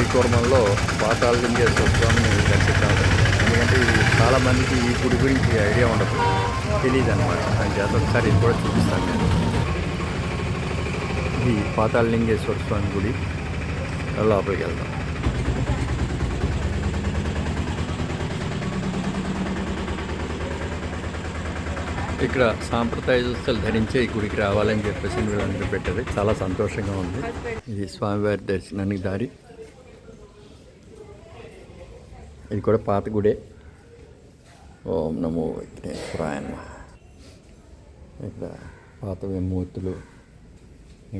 శ్రీకూర్మంలో పాతాళలింగేశ్వర స్వామిని దర్శించాలి. ఎందుకంటే ఇది చాలామందికి ఈ గుడి గురించి ఐడియా ఉండదు. తెలియదు అనమాట దాని చేత ఒకసారి ఇది కూడా చూపిస్తాను నేను. ఇది పాతాళలింగేశ్వర స్వామి గుడి. లోపలికి వెళ్దాం. ఇక్కడ సాంప్రదాయ దుస్తులు ధరించే ఈ గుడికి రావాలని చెప్పేసి వీళ్ళందరూ పెట్టారు చాలా సంతోషంగా ఉంది. ఇది స్వామివారి దర్శనానికి దారి. ఇది కూడా పాత గుడే ఓం నమో విఘ్నేశ్వరాయ ఇక్కడ పాత మూర్తులు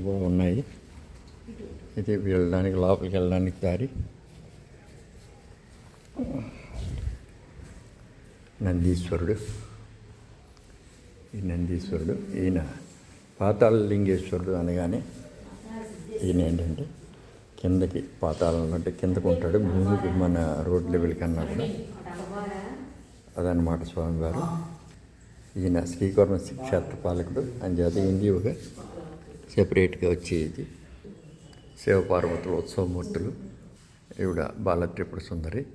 కూడా ఉన్నాయి ఇది వెళ్ళడానికి లోపలికి వెళ్ళడానికి దారి నందీశ్వరుడు ఈ నందీశ్వరుడు ఈయన పాతాళ లింగేశ్వరుడు అనగానే ఈయన ఏంటంటే కిందకి పాతాళం అంటే కిందకు ఉంటాడు. భూమికి మన రోడ్ లెవెల్ కన్నా కూడా. అదనమాట స్వామివారు. ఈయన శ్రీకర్మ క్షేత్ర పాలకుడు. అని చేత ఇండియోగా సెపరేట్గా వచ్చేది. శివపార్వతుల ఉత్సవమూర్తులు ఈవిడ బాలత్రిపుడు సుందరి.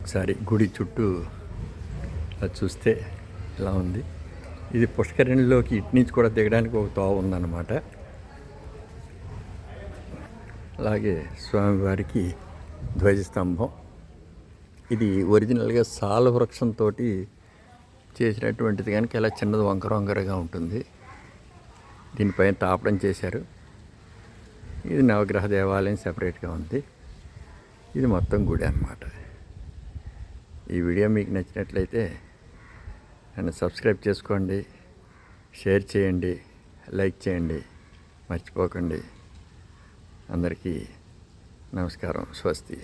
ఒకసారి గుడి చుట్టూ చూస్తే ఇలా ఉంది? ఇది పుష్కరిణిలోకి ఇటు నుంచి కూడా దిగడానికి ఒక తోవ ఉందన్నమాట. అలాగే స్వామివారికి ధ్వజస్తంభం. ఇది ఒరిజినల్గా సాల వృక్షంతో చేసినటువంటిది కనుక ఇలా చిన్నది వంకర వంకరగా ఉంటుంది. దీనిపైన తాపడం చేశారు. ఇది నవగ్రహ దేవాలయం సెపరేట్గా ఉంది. ఇది మొత్తం గుడి అన్నమాట. ఈ వీడియో మీకు నచ్చినట్లయితే నన్ను సబ్స్క్రైబ్ చేసుకోండి షేర్ చేయండి లైక్ చేయండి మర్చిపోకండి. అందరికీ నమస్కారం. స్వస్తి.